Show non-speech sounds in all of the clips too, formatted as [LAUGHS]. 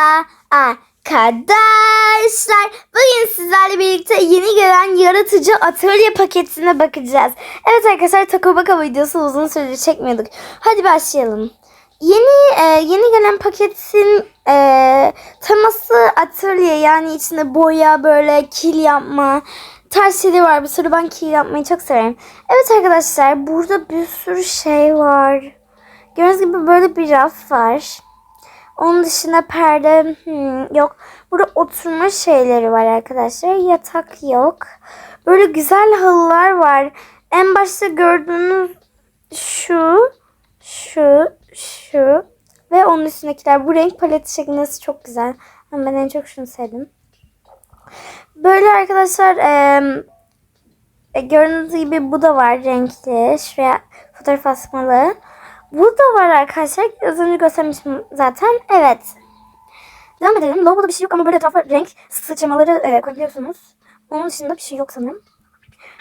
Merhaba arkadaşlar. Bugün sizlerle birlikte yeni gelen yaratıcı atölye paketine bakacağız. Evet arkadaşlar Taco Baka videosu uzun süredir çekmiyorduk. Hadi başlayalım. Yeni e, yeni gelen paketin e, teması atölye yani içinde boya böyle kil yapma tarz şeyleri var. Bir sürü ben kil yapmayı çok severim. Evet arkadaşlar burada bir sürü şey var. Gördüğünüz gibi böyle bir raf var. Onun dışında perde hmm, yok. Burada oturma şeyleri var arkadaşlar. Yatak yok. Böyle güzel halılar var. En başta gördüğünüz şu, şu, şu ve onun üstündekiler. Bu renk paleti şeklinde çok güzel. Ben en çok şunu sevdim. Böyle arkadaşlar e, gördüğünüz gibi bu da var renkli. Şuraya fotoğraf asmalı. Bu da var arkadaşlar. Az önce göstermiştim zaten. Evet. Devam edelim. Lavaboda bir şey yok ama böyle etrafa renk sıçramaları e, koyabiliyorsunuz. Onun dışında bir şey yok sanırım.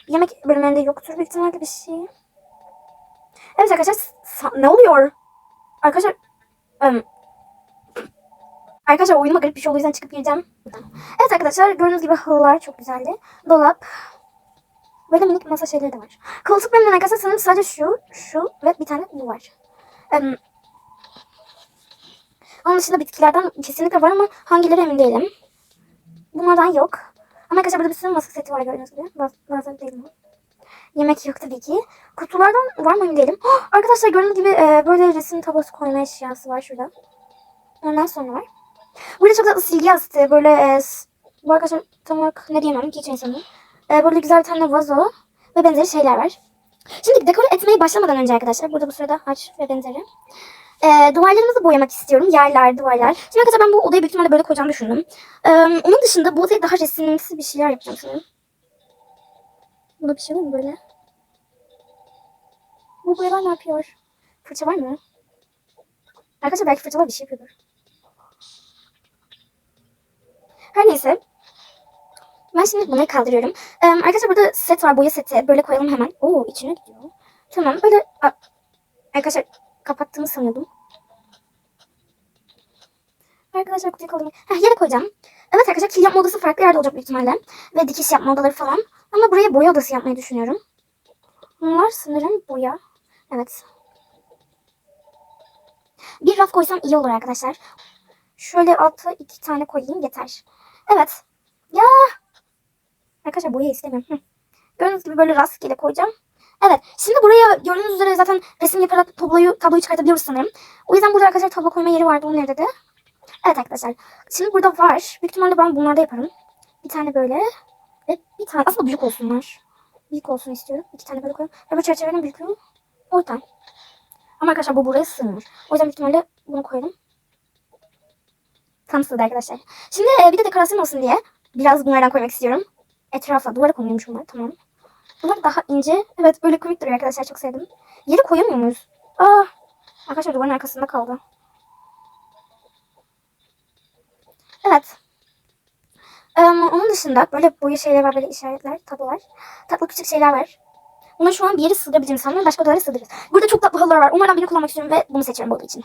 Yemek bölümlerinde yoktur büyük ihtimalle bir şey. Evet arkadaşlar. Ne oluyor? Arkadaşlar. em, arkadaşlar oyunuma garip bir şey olduğu yüzden çıkıp gireceğim. Evet arkadaşlar gördüğünüz gibi halılar çok güzeldi. Dolap. Böyle minik masa şeyleri de var. Koltuk bölümünden arkadaşlar sanırım sadece şu, şu ve bir tane bu var. Em, onun dışında bitkilerden kesinlikle var ama hangileri emin değilim. Bunlardan yok. Ama arkadaşlar burada bir sürü masa seti var gördüğünüz gibi. Baz- Bazen değil mi? Yemek yok tabii ki. Kutulardan var mı emin değilim. Oh, arkadaşlar gördüğünüz gibi e, böyle resim tablosu koyma eşyası var şurada. Ondan sonra var. Burada çok tatlı silgi yastığı. Böyle e, bu arkadaşlar tam olarak ne diyemem. Keychain sanırım. E, böyle güzel bir tane vazo ve benzeri şeyler var. Şimdi dekore etmeye başlamadan önce arkadaşlar burada bu sırada haç ve benzeri. Ee, duvarlarımızı boyamak istiyorum. Yerler, duvarlar. Şimdi arkadaşlar ben bu odayı büyük ihtimalle böyle koyacağımı düşündüm. Ee, onun dışında bu odaya daha resimlimsi bir şeyler yapacağım sanırım. Buna bir şey var mı böyle? Bu boyalar ne yapıyor? Fırça var mı? Arkadaşlar belki fırçalar bir şey yapıyordur. Her neyse. Ben şimdi bunları kaldırıyorum. Ee, arkadaşlar burada set var. Boya seti. Böyle koyalım hemen. Oo içine gidiyor. Tamam böyle... Aa, arkadaşlar kapattığımı sanıyordum. Arkadaşlar kutuyu kaldırmayı... Heh, yere koyacağım. Evet arkadaşlar kil yapma odası farklı yerde olacak büyük ihtimalle. Ve dikiş yapma odaları falan. Ama buraya boya odası yapmayı düşünüyorum. Bunlar sanırım boya. Evet. Bir raf koysam iyi olur arkadaşlar. Şöyle altta iki tane koyayım yeter. Evet. Ya. Arkadaşlar boya istemiyorum. Gördüğünüz gibi böyle rastgele koyacağım. Evet. Şimdi buraya gördüğünüz üzere zaten resim yaparak tabloyu, tabloyu çıkartabiliyoruz sanırım. O yüzden burada arkadaşlar tablo koyma yeri vardı. Onun nerede de. Evet arkadaşlar. Şimdi burada var. Büyük ihtimalle ben bunlarda yaparım. Bir tane böyle. Ve bir tane. Aslında büyük olsunlar. Büyük olsun istiyorum. İki tane böyle koyalım. Ve bu çerçevenin büyüklüğü orta. Ama arkadaşlar bu buraya sığmıyor. O yüzden büyük ihtimalle bunu koyalım. Tam sığdı arkadaşlar. Şimdi e, bir de dekorasyon olsun diye biraz bunlardan koymak istiyorum. Etrafa duvara konuyormuş bunlar. Tamam. Bunlar daha ince. Evet böyle komik duruyor arkadaşlar. Çok sevdim. Yere koyamıyor muyuz? Aa, arkadaşlar duvarın arkasında kaldı. Evet. Ee, onun dışında böyle boya şeyler var. Böyle işaretler, tablolar. Tatlı küçük şeyler var. Bunları şu an bir yere sığdırabileceğim sanırım. Başka odalara sığdırırız. Burada çok tatlı halılar var. Onlardan birini kullanmak istiyorum ve bunu seçiyorum bu oda için.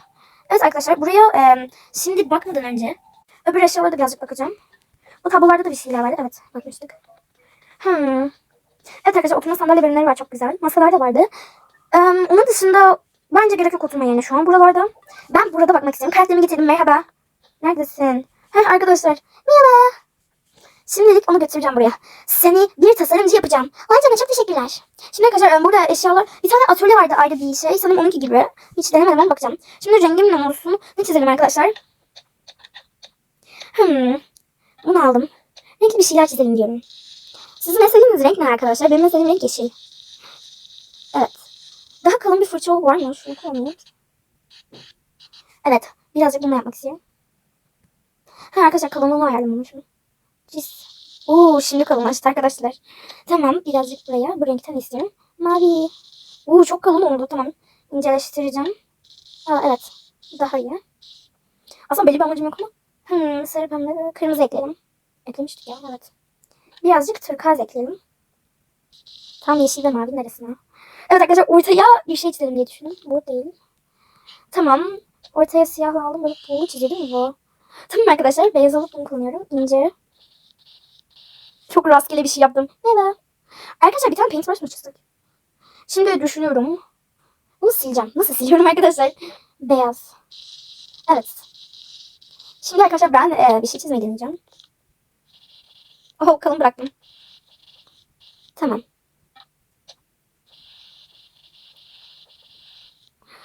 Evet arkadaşlar buraya e, şimdi bakmadan önce öbür eşyalara da birazcık bakacağım. Bu tablolarda da bir şeyler vardı. Evet bakmıştık. Hmm. Evet arkadaşlar oturma sandalye bölümleri var çok güzel. Masalar da vardı. Ee, onun dışında bence gerek yok oturma yerine şu an buralarda. Ben burada bakmak istiyorum. Karakterimi getirdim. Merhaba. Neredesin? Heh arkadaşlar. Merhaba. Şimdilik onu götüreceğim buraya. Seni bir tasarımcı yapacağım. Vay canına çok teşekkürler. Şimdi arkadaşlar burada eşyalar. Bir tane atölye vardı ayrı bir şey. Sanırım onunki gibi. Hiç denemedim ama bakacağım. Şimdi rengim ne olsun? Ne çizelim arkadaşlar? Hmm. Bunu aldım. Renkli bir şeyler çizelim diyorum. Sizin en sevdiğiniz renk ne arkadaşlar? Benim en sevdiğim renk yeşil. Evet. Daha kalın bir fırça var mı? Şunu koyalım. Evet. Birazcık bunu yapmak istiyorum. Ha arkadaşlar kalınlığını ayarlamamışım. Cis. Oo şimdi kalınlaştı arkadaşlar. Tamam birazcık buraya. Bu renkten istiyorum. Mavi. Oo çok kalın oldu. Tamam. İnceleştireceğim. Aa evet. Daha iyi. Aslında belli bir amacım yok ama. Hmm, sarı pembe kırmızı ekleyelim. Eklemiştik ya evet. Birazcık turkuaz ekleyelim. Tam yeşil ve mavi neresine? Evet arkadaşlar ortaya bir şey çizelim diye düşündüm. Bu değil. Tamam. Ortaya siyahla aldım. Böyle polo çizelim bu? Tamam arkadaşlar beyaz alıp bunu kullanıyorum. İnce. Çok rastgele bir şey yaptım. Merhaba. Arkadaşlar bir tane paintbrush mı çizdik? Şimdi düşünüyorum. Bunu sileceğim. Nasıl siliyorum arkadaşlar? Beyaz. Evet. Şimdi arkadaşlar ben e, bir şey çizmeyi deneyeceğim. Oh kalın bıraktım. Tamam.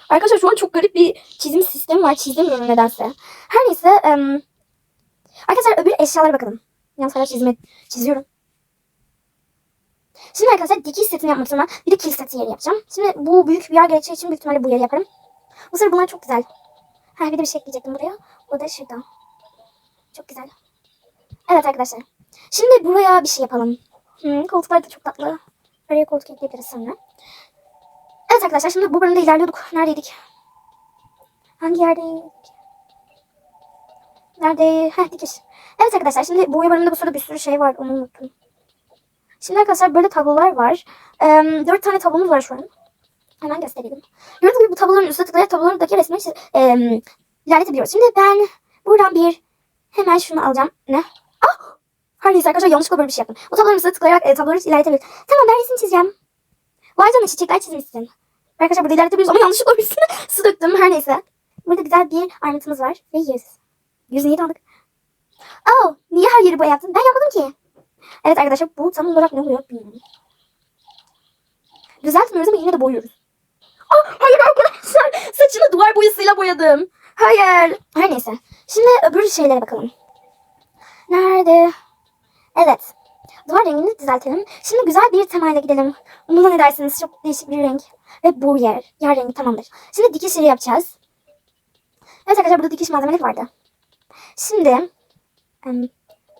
Arkadaşlar şu an çok garip bir çizim sistemi var. Çizemiyorum nedense. Her neyse. em, arkadaşlar öbür eşyalara bakalım. Yalnız hala çizime çiziyorum. Şimdi arkadaşlar dikiş setini yapmak istiyorum. Bir de kill seti yeri yapacağım. Şimdi bu büyük bir yer gerekeceği için büyük ihtimalle bu yeri yaparım. Bu sefer bunlar çok güzel. Ha bir de bir şey ekleyecektim buraya. O da şurada. Çok güzel. Evet arkadaşlar. Şimdi buraya bir şey yapalım. Hmm, koltuklar da çok tatlı. Araya koltuk ekleyebiliriz sonra. Evet arkadaşlar şimdi bu bölümde ilerliyorduk. Neredeydik? Hangi yerdeydik? Nerede? Heh dikiş. Evet arkadaşlar şimdi boya bölümünde bu sırada bir sürü şey var. Onu unuttum. Şimdi arkadaşlar böyle tablolar var. Ee, dört tane tablomuz var şu an. Hemen gösterelim. Gördüğünüz gibi bu tabloların üstüne tıklayarak tablolardaki resmi e, ilerletebiliyoruz. Şimdi ben buradan bir hemen şunu alacağım. Ne? Ah! Her neyse arkadaşlar yanlışlıkla böyle bir şey yaptım. Bu tabloların üstüne tıklayarak e, tabloları ilerletebiliriz. Tamam ben resim çizeceğim. Vay canına çiçekler çizmişsin. Arkadaşlar burada ilerletebiliriz ama yanlışlıkla üstüne [LAUGHS] su döktüm. Her neyse. Burada güzel bir armutımız var ve yüz. Yüzü niye aldık? Oh, niye her yeri boyattın? Ben yapmadım ki. Evet arkadaşlar bu tam olarak ne oluyor bilmiyorum. Düzeltmiyoruz ama yine de boyuyoruz. Ah, hayır arkadaşlar saçını duvar boyasıyla boyadım. Hayır. Her neyse. Şimdi öbür şeylere bakalım. Nerede? Evet. Duvar rengini düzeltelim. Şimdi güzel bir temayla gidelim. Buna ne dersiniz? Çok değişik bir renk. Ve bu yer. Yer rengi tamamdır. Şimdi dikiş yeri yapacağız. Evet arkadaşlar burada dikiş malzemeleri vardı. Şimdi em,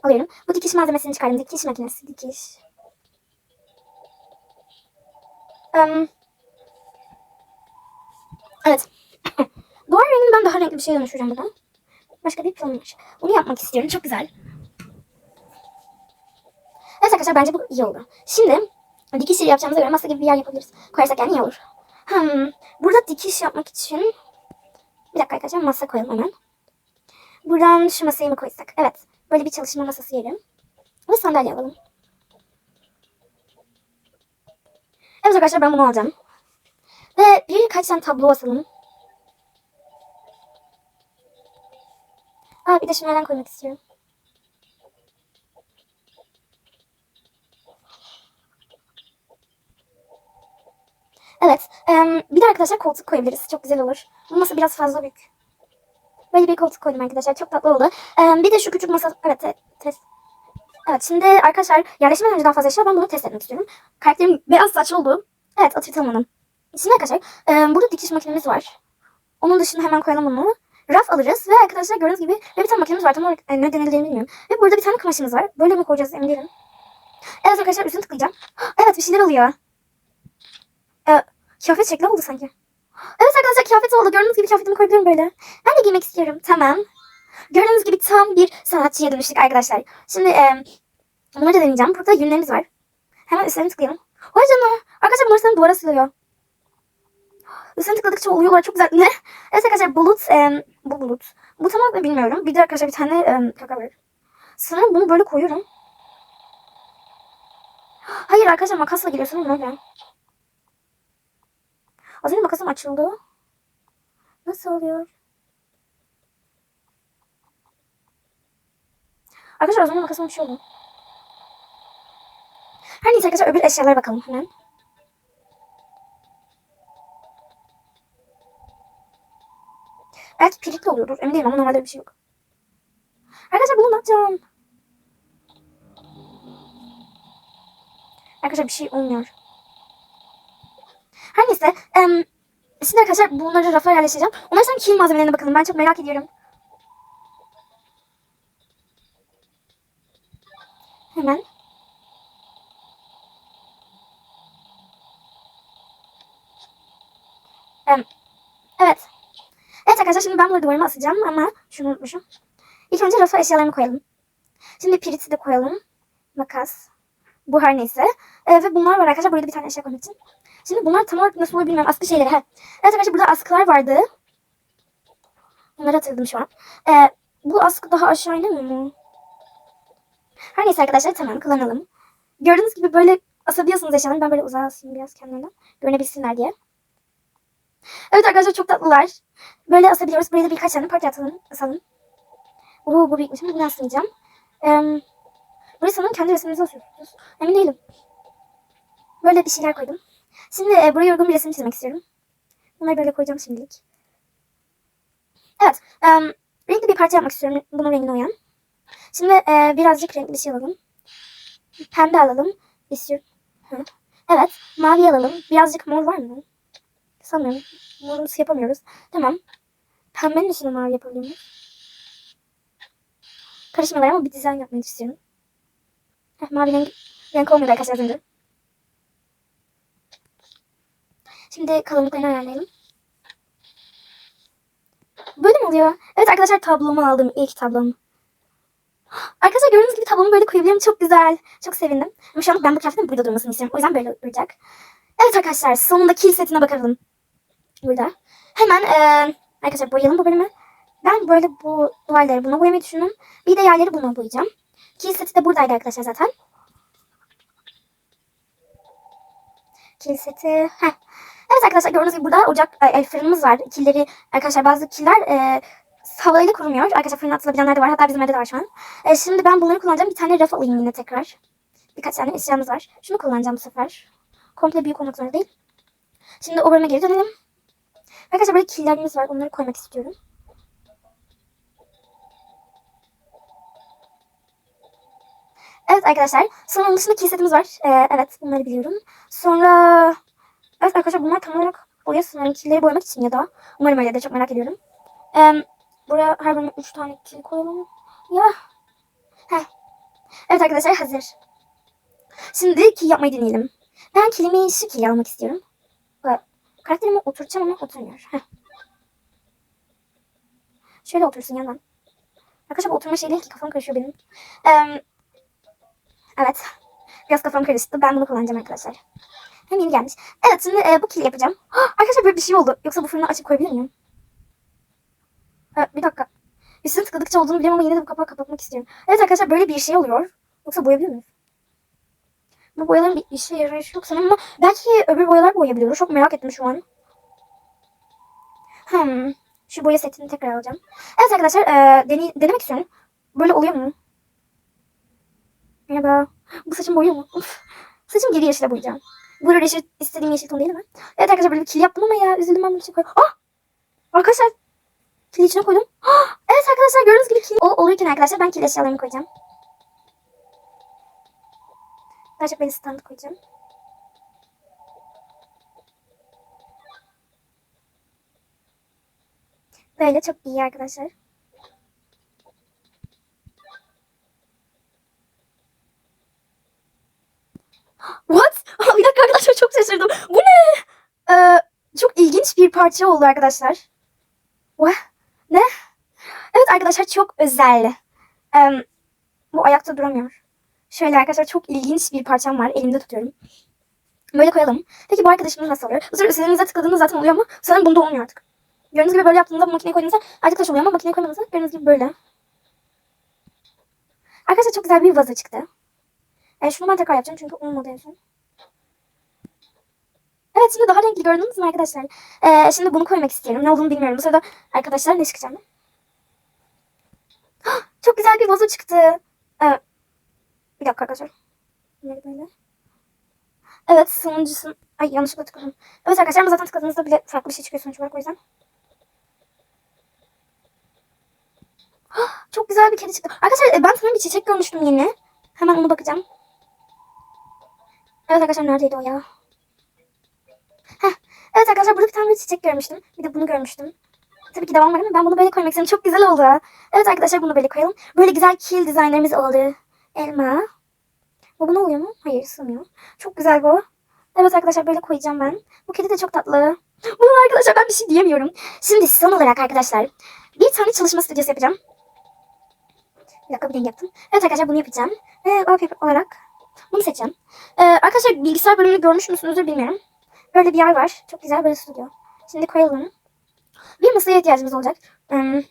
alıyorum. Bu dikiş malzemesini çıkardım. Dikiş makinesi. Dikiş. Em, evet. [LAUGHS] Duvar rengini ben daha renkli bir şeye dönüştüreceğim buradan. Başka bir planım var. Bunu yapmak istiyorum. Çok güzel. Evet arkadaşlar bence bu iyi oldu. Şimdi dikiş yeri yapacağımıza göre masa gibi bir yer yapabiliriz. Koyarsak yani iyi olur. Hmm, burada dikiş yapmak için bir dakika arkadaşlar masa koyalım hemen. Buradan şu masayı mı koysak? Evet. Böyle bir çalışma masası yeri. Ve sandalye alalım. Evet arkadaşlar ben bunu alacağım. Ve birkaç tane tablo asalım. Aa bir de şunlardan koymak istiyorum. Evet. bir de arkadaşlar koltuk koyabiliriz. Çok güzel olur. Bu masa biraz fazla büyük. Böyle bir koltuk koydum arkadaşlar. Çok tatlı oldu. Bir de şu küçük masa... Evet. te- test. Evet şimdi arkadaşlar yerleşmeden önce daha fazla eşya ben bunu test etmek istiyorum. Karakterim beyaz saçlı oldu. Evet atırtamadım. Şimdi arkadaşlar burada dikiş makinemiz var. Onun dışında hemen koyalım bunu. Raf alırız ve arkadaşlar gördüğünüz gibi ve bir tane makinemiz var. Tam olarak e, ne denildiğini bilmiyorum. Ve burada bir tane kumaşımız var. Böyle mi koyacağız emin değilim. Evet arkadaşlar üstünü tıklayacağım. [GASPS] Evet bir şeyler oluyor. Ee, kıyafet şekli oldu sanki. Evet arkadaşlar kıyafet oldu. Gördüğünüz gibi kıyafetimi koyabilirim böyle. Ben de giymek istiyorum. Tamam. Gördüğünüz gibi tam bir sanatçıya dönüştük arkadaşlar. Şimdi e, bunları da deneyeceğim. Burada yünlerimiz var. Hemen üstlerine tıklayalım. Vay canına. Arkadaşlar bunlar sanırım duvara asılıyor. Üstüne tıkladıkça oluyorlar. Çok güzel. Ne? Evet arkadaşlar bulut. E, bu bulut. Bu tam olarak ne bilmiyorum. Bir de arkadaşlar bir tane e, kaka var. Sanırım bunu böyle koyuyorum. Hayır arkadaşlar makasla giriyorsun böyle. Az önce makasım açıldı. Nasıl oluyor? Arkadaşlar az önce makasım oldu. Her neyse arkadaşlar öbür eşyalara bakalım hemen. Belki piritli oluyordur. Emin değilim ama normalde bir şey yok. Arkadaşlar bunu ne yapacağım? Arkadaşlar bir şey olmuyor. Her neyse. em, şimdi arkadaşlar bunları rafa yerleştireceğim. Ondan sonra kill malzemelerine bakalım. Ben çok merak ediyorum. Hemen. Em, evet. Evet arkadaşlar şimdi ben bunları duvarıma asacağım ama şunu unutmuşum. İlk önce rafa eşyalarını koyalım. Şimdi piriti de koyalım. Makas. Bu her neyse. Ee, ve bunlar var arkadaşlar. Buraya da bir tane eşya koymak için. Şimdi bunlar tam olarak nasıl oluyor bilmiyorum. Askı şeyleri. Ha. Evet arkadaşlar burada askılar vardı. Bunları hatırladım şu an. Ee, Bu askı daha aşağı inemiyor mu? Her neyse arkadaşlar tamam kullanalım. Gördüğünüz gibi böyle asabiliyorsunuz eşyalarını. Ben böyle uzağa asayım biraz kendilerine. Görünebilsinler diye. Evet arkadaşlar çok tatlılar. Böyle asabiliyoruz. Buraya da birkaç tane parça atalım. Asalım. Oo bu büyükmüş bunu asmayacağım. Ee, buraya sanırım kendi resminizi asıyorsunuz. Emin değilim. Böyle bir şeyler koydum. Şimdi e, buraya uygun bir resim çizmek istiyorum. Bunları böyle koyacağım şimdilik. Evet. E, renkli bir parça yapmak istiyorum. Bunun rengine uyan. Şimdi e, birazcık renkli şey alalım. Pembe alalım. İstiyorum. Hı. Evet. Mavi alalım. Birazcık mor var mı? Sanmıyorum. Morumsu yapamıyoruz. Tamam. Pembenin üstüne mavi yapabiliyor muyuz? Karışmalar ama bir dizayn yapmayı istiyorum. Heh, mavi renk, renk olmuyor arkadaşlar. Şimdi kalınlıklarını ayarlayalım. Böyle mi oluyor? Evet arkadaşlar tablomu aldım. ilk tablom. Arkadaşlar gördüğünüz gibi tablomu böyle koyabilirim. Çok güzel. Çok sevindim. Ama şu an ben bu kıyafetin burada durmasını istiyorum. O yüzden böyle duracak. Evet arkadaşlar sonunda kill setine bakalım. Burada. Hemen eee arkadaşlar boyayalım bu bölümü. Ben böyle bu duvarları buna boyamayı düşündüm. Bir de yerleri buna boyayacağım. Kill seti de buradaydı arkadaşlar zaten. Kill seti. Heh. Evet arkadaşlar gördüğünüz gibi burada ocak ay, ay, fırınımız var. Killeri arkadaşlar bazı killer e, havayla kurumuyor. Arkadaşlar fırına atılabilenler de var. Hatta bizim evde de var şu an. E, şimdi ben bunları kullanacağım. Bir tane raf alayım yine tekrar. Birkaç tane eşyamız var. Şunu kullanacağım bu sefer. Komple büyük olmak zorunda değil. Şimdi o geri dönelim. Arkadaşlar böyle killerimiz var. Onları koymak istiyorum. Evet arkadaşlar. Sonra onun dışında kilsetimiz var. Ee, evet bunları biliyorum. Sonra... Evet arkadaşlar bunlar tam olarak boya sanırım killeri boyamak için ya da umarım öyle de çok merak ediyorum. Ee, buraya her bölüme 3 tane kil koyalım. Ya. Heh. Evet arkadaşlar hazır. Şimdi kil yapmayı deneyelim. Ben kilimi şu kili almak istiyorum. Böyle karakterimi oturtacağım ama oturmuyor. Şöyle otursun yandan. Arkadaşlar bu oturma şey ki kafam karışıyor benim. Ee, evet. Biraz kafam karıştı. Ben bunu kullanacağım arkadaşlar. Hem yeni gelmiş. Evet şimdi e, bu kili yapacağım. Hah, [GASPS] arkadaşlar böyle bir şey oldu. Yoksa bu fırını açıp koyabilir miyim? Ha, bir dakika. Üstüne tıkladıkça olduğunu biliyorum ama yine de bu kapağı kapatmak istiyorum. Evet arkadaşlar böyle bir şey oluyor. Yoksa boyayabilir miyiz? Bu boyaların bir işe yarayışı yok sanırım ama belki öbür boyalar boyayabiliyoruz. Çok merak ettim şu an. Hmm. Şu boya setini tekrar alacağım. Evet arkadaşlar e, deney, denemek istiyorum. Böyle oluyor mu? Merhaba. Bu saçım boyuyor mu? Uf. Saçım geri yeşile boyayacağım. Bu yeşil istediğim yeşil ton değil mi? Evet arkadaşlar böyle bir kil yaptım ama ya üzüldüm ben bunu içine koydum. Ah! Arkadaşlar kili içine koydum. Ah! Evet arkadaşlar gördüğünüz gibi kil o olurken arkadaşlar ben kil eşyalarımı koyacağım. Daha çok ben stand koyacağım. Böyle çok iyi arkadaşlar. What? [LAUGHS] Bir dakika arkadaşlar çok şaşırdım. Bu ne? Ee, çok ilginç bir parça oldu arkadaşlar. What? Ne? Evet arkadaşlar çok özel. Ee, bu ayakta duramıyor. Şöyle arkadaşlar çok ilginç bir parçam var. Elimde tutuyorum. Böyle koyalım. Peki bu arkadaşımız nasıl oluyor? Bu sefer üzerinize tıkladığınızda zaten oluyor ama sanırım bunda olmuyor artık. Gördüğünüz gibi böyle yaptığınızda bu makineye koyduğunuzda artık oluyor ama makineye koymadığınızda gördüğünüz gibi böyle. Arkadaşlar çok güzel bir vazo çıktı. E, şunu ben tekrar yapacağım çünkü olmadı en son. Evet şimdi daha renkli gördünüz mü arkadaşlar? E, şimdi bunu koymak istiyorum. Ne olduğunu bilmiyorum. Bu sırada arkadaşlar ne çıkacağım? Hah, [GASPS] çok güzel bir vazo çıktı. E, bir dakika arkadaşlar. Bunları böyle. Evet sonuncusun. Ay yanlışlıkla tıkladım. Evet arkadaşlar ama zaten tıkladığınızda bile farklı bir şey çıkıyor sonuç olarak o yüzden. [GASPS] Çok güzel bir kedi çıktı. Arkadaşlar e, ben sanırım bir çiçek görmüştüm yeni. Hemen ona bakacağım. Evet arkadaşlar neredeydi o ya? Heh. Evet arkadaşlar burada bir tane bir çiçek görmüştüm. Bir de bunu görmüştüm. Tabii ki devam var ama ben bunu böyle koymak istedim. Çok güzel oldu. Evet arkadaşlar bunu böyle koyalım. Böyle güzel kill dizaynlarımız oldu. Elma. Bu bu ne oluyor mu? Hayır sığmıyor. Çok güzel bu. Evet arkadaşlar böyle koyacağım ben. Bu kedi de çok tatlı. [GASPS] Bunun arkadaşlar ben bir şey diyemiyorum. Şimdi son olarak arkadaşlar bir tane çalışma stüdyosu yapacağım. Bir dakika bir renk yaptım. Evet arkadaşlar bunu yapacağım. Ve wallpaper olarak bunu seçeceğim. Ee, arkadaşlar bilgisayar bölümünü görmüş müsünüzdür bilmiyorum. Böyle bir yer var. Çok güzel böyle stüdyo. Şimdi koyalım. Bir masaya ihtiyacımız olacak. Hmm.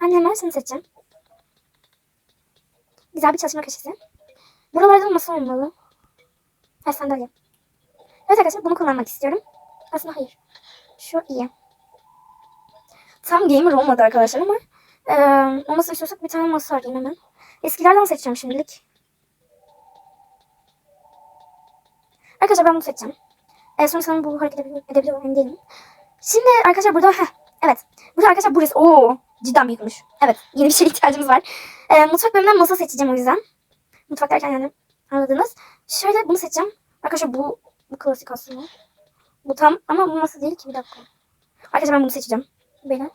Anneme şunu seçeceğim. Güzel bir çalışma köşesi. Buralarda da masa olmalı. Ha sandalye. Evet arkadaşlar bunu kullanmak istiyorum. Aslında hayır. Şu iyi. Tam gamer olmadı arkadaşlar ama e, olmasını istiyorsak bir tane masa arayayım hemen. Eskilerden seçeceğim şimdilik. Arkadaşlar ben bunu seçeceğim. E, sonra sanırım bu hareket edebilir, edebiliyor emin değilim. Şimdi arkadaşlar burada heh, evet. Burada arkadaşlar burası ooo cidden büyükmüş. Evet yeni bir şeye [LAUGHS] ihtiyacımız var. E, mutfak bölümünden masa seçeceğim o yüzden. Mutfak derken yani anladınız. Şöyle bunu seçeceğim. Arkadaşlar bu, bu klasik aslında. Bu tam ama bu masa değil ki bir dakika. Arkadaşlar ben bunu seçeceğim. Böyle.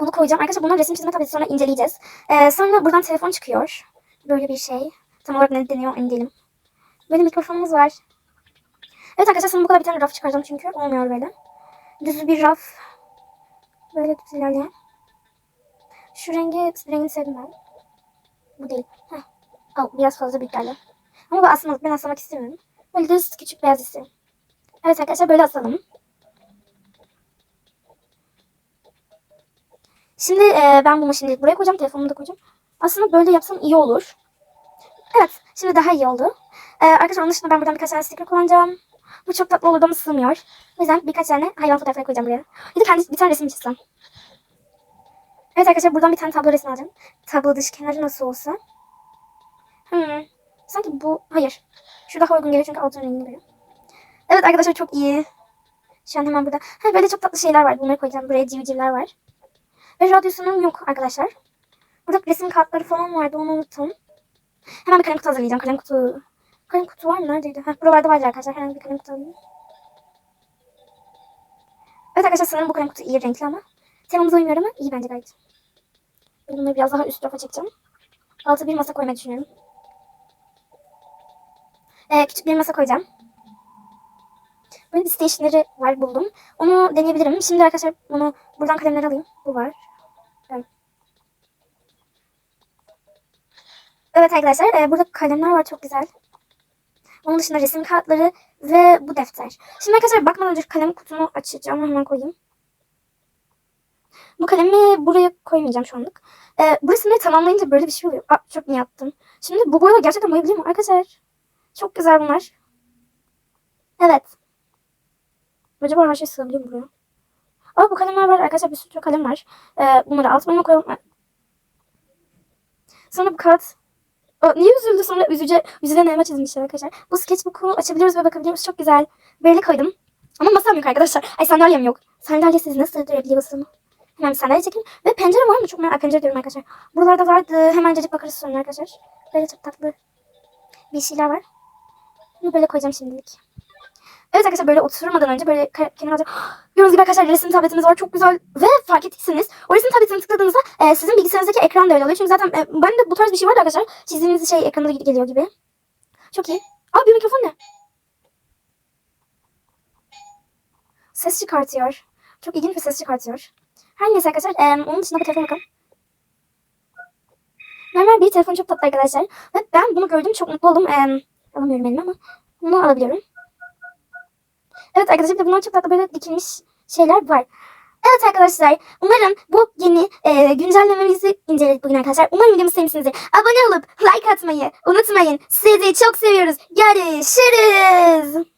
Bunu koyacağım. Arkadaşlar bundan resim çizme tableti sonra inceleyeceğiz. Ee, sonra buradan telefon çıkıyor. Böyle bir şey. Tam olarak ne deniyor emin değilim. Böyle mikrofonumuz var. Evet arkadaşlar sonra bu kadar bir tane raf çıkaracağım çünkü olmuyor böyle. Düz bir raf. Böyle düz ilerleyen. Şu rengi, rengini sevdim ben. Bu değil. Heh. Al, biraz fazla büyük geldi. Ama bu asmalık. Ben asmak istemiyorum. Böyle düz küçük beyaz istiyorum. Evet arkadaşlar böyle asalım. Şimdi e, ben bunu şimdi buraya koyacağım. Telefonumu da koyacağım. Aslında böyle yapsam iyi olur. Evet. Şimdi daha iyi oldu. E, arkadaşlar onun dışında ben buradan birkaç tane sticker kullanacağım. Bu çok tatlı olurdu ama sığmıyor. O yüzden birkaç tane hayvan fotoğrafları koyacağım buraya. Ya da kendi bir tane resim çizsem. Evet arkadaşlar buradan bir tane tablo resmi alacağım. Tablo dış kenarı nasıl olsa. Hmm. Sanki bu... Hayır. Şu daha uygun geliyor çünkü altın rengini böyle. Evet arkadaşlar çok iyi. Şu an hemen burada. Ha, böyle çok tatlı şeyler var. Bunları koyacağım. Buraya civcivler var. Ve radyosunun yok arkadaşlar. Burada resim kartları falan vardı. Onu unuttum. Hemen bir kalem kutu hazırlayacağım. Kalem kutu. Kalem kutu var mı? Neredeydi? Ha, buralarda vardı arkadaşlar. Hemen bir kalem kutu alayım. Evet arkadaşlar sanırım bu kalem kutu iyi renkli ama. Temamıza uymuyor ama iyi bence gayet. Ben biraz daha üst tarafa çekeceğim. Altı bir masa koymayı düşünüyorum. Ee, küçük bir masa koyacağım. Böyle bir stationery var buldum. Onu deneyebilirim. Şimdi arkadaşlar bunu buradan kalemler alayım. Bu var. Evet, evet arkadaşlar e, burada kalemler var çok güzel. Onun dışında resim kağıtları ve bu defter. Şimdi arkadaşlar bakmadan önce kalem kutumu açacağım. Hemen koyayım. Bu kalemi buraya koymayacağım şu anlık. Ee, bu resimleri tamamlayınca böyle bir şey oluyor. Aa, çok iyi yaptım. Şimdi bu boyalar gerçekten boyayabilir mi arkadaşlar? Çok güzel bunlar. Evet. Acaba her şey sığabiliyor mu buraya? Aa bu kalemler var arkadaşlar bir sürü kalem var. Ee, bunları alt bölüme koyalım. Sonra bu kağıt. Niye üzüldü sonra üzüce, üzülen elma çizmişler arkadaşlar. Bu sketchbook'u açabiliyoruz ve bakabiliyoruz. Çok güzel. Böyle koydum. Ama masam yok arkadaşlar. Ay sandalyem yok. Sandalye siz nasıl sığdırabiliyorsunuz? Hemen bir sandalye çekeyim. Ve pencere var mı? Çok merak pencere diyorum arkadaşlar. Buralarda vardı. Hemencecik bakarız sonra arkadaşlar. Böyle çok tatlı bir şeyler var. Bunu böyle koyacağım şimdilik. Evet arkadaşlar böyle oturmadan önce böyle alacağım. [GASPS] Gördüğünüz gibi arkadaşlar resim tabletimiz var. Çok güzel. Ve fark ettiyseniz o resim tabletini tıkladığınızda e, sizin bilgisayarınızdaki ekran da öyle oluyor. Çünkü zaten e, ben de bu tarz bir şey vardı arkadaşlar. Çizdiğiniz şey ekranda geliyor gibi. Çok iyi. Aa bir mikrofon ne? Ses çıkartıyor. Çok ilginç bir ses çıkartıyor. Her neyse arkadaşlar e, onun dışında bu telefona bakalım. Normal bir telefon çok tatlı arkadaşlar. Ve ben bunu gördüm çok mutlu oldum. E, alamıyorum elime ama bunu alabiliyorum. Evet arkadaşlar bir de çok tatlı böyle dikilmiş şeyler var. Evet arkadaşlar umarım bu yeni e, güncellememizi inceledik bugün arkadaşlar. Umarım videomu sevmişsinizdir. Abone olup like atmayı unutmayın. Sizi çok seviyoruz. Görüşürüz.